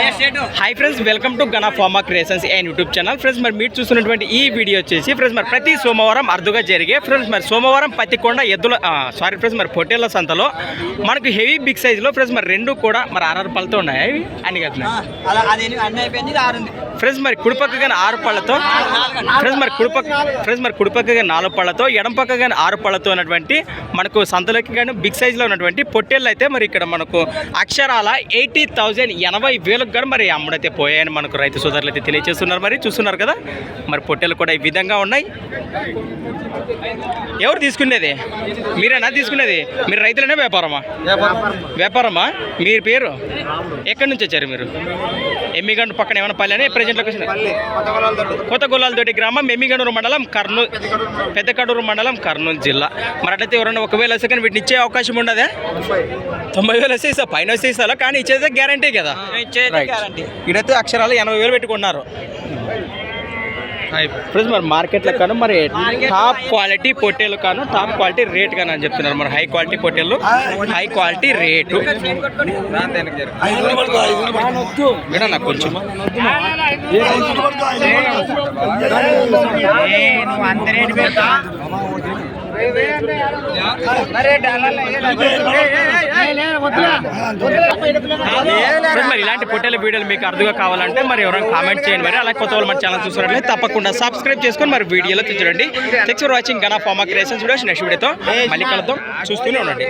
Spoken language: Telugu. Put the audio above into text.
Hi friends welcome to Gana pharma creations and YouTube channel friends మరి మీరు చూస్తున్నటువంటి ఈ వీడియో వచ్చేసి ఫ్రెండ్స్ మరి ప్రతి సోమవారం అరుదుగా జరిగే ఫ్రెండ్స్ మరి సోమవారం పత్తికొండ ఎద్దుల సారీ ఫ్రెండ్స్ మరి పొట్టేళ్ళ సంతలో మనకు హెవీ బిగ్ సైజులో ఫ్రెండ్స్ మరి రెండు కూడా మరి ఆర్ఆర్ పళ్ళతో ఉన్నాయి. అన్ని కదా ఫ్రెండ్స్ మరి కుడిపక్కగా ఆరు పళ్ళతో ఫ్రెండ్స్ మరి కుడిపక్క ఫ్రెండ్స్ మరి కుడిపక్కగా నాలుగు పళ్ళతో ఎడం పక్కగా ఆరు పళ్ళతో ఉన్నటువంటి మనకు సంతలోకి కానీ బిగ్ సైజ్లో ఉన్నటువంటి పొట్టేళ్ళు అయితే మరి ఇక్కడ మనకు అక్షరాల ఎయిటీ థౌజండ్ ఎనభై వేలకు కానీ మరి అమ్ముడైతే పోయాయని మనకు రైతు సోదరులు అయితే తెలియజేస్తున్నారు. మరి చూస్తున్నారు కదా మరి పొట్టేలు కూడా ఈ విధంగా ఉన్నాయి. ఎవరు తీసుకునేది? మీరేనా తీసుకునేది? మీరు రైతులనే వ్యాపారమా? వ్యాపారమా? మీ పేరు? ఎక్కడి నుంచి వచ్చారు మీరు? ఎమ్మిగండు పక్కన ఏమైనా పల్లెనే ప్రజెంట్ లొకేషన్ కొత్త గొల్లాలతోటి గ్రామం ఎమ్మిగండూరు మండలం కర్నూలు పెద్ద కడూరు మండలం కర్నూలు జిల్లా. మరి అట్లయితే ఎవరైనా ఒకవేళ వస్తే కానీ వీటిని ఇచ్చే అవకాశం ఉండదే? తొంభై. వేలు వస్తే ఇస్తా పైన వస్తే ఇస్తా కానీ ఇచ్చేదే గ్యారంటీ కదా. ఇచ్చేది గ్యారంటీ ఇక్కడైతే అక్షరాలు ఎనభై వేలు పెట్టుకున్నారు. ఫ్రెండ్స్ మరి మార్కెట్లో కాను మరి టాప్ క్వాలిటీ పొట్టేలు కాను టాప్ క్వాలిటీ రేట్ కాను అని చెప్తున్నారు. మరి హై క్వాలిటీ పొట్టేలు హై క్వాలిటీ రేటు వినా కొంచెం? అంత మరి ఇలాంటి పుట్టెల వీడియోలు మీకు అర్థంగా కావాలంటే మరి ఎవరైనా కామెంట్ చేయండి. మరి అలాగే కొత్త వాళ్ళు మన ఛానల్ చూసినట్లయితే తప్పకుండా సబ్స్క్రైబ్ చేసుకొని మరి వీడియోలో చూడండి. Thanks for watching Gana pharma creations videos next వీడియోతో మళ్ళీ కలుద్దాం. చూస్తూనే ఉండండి.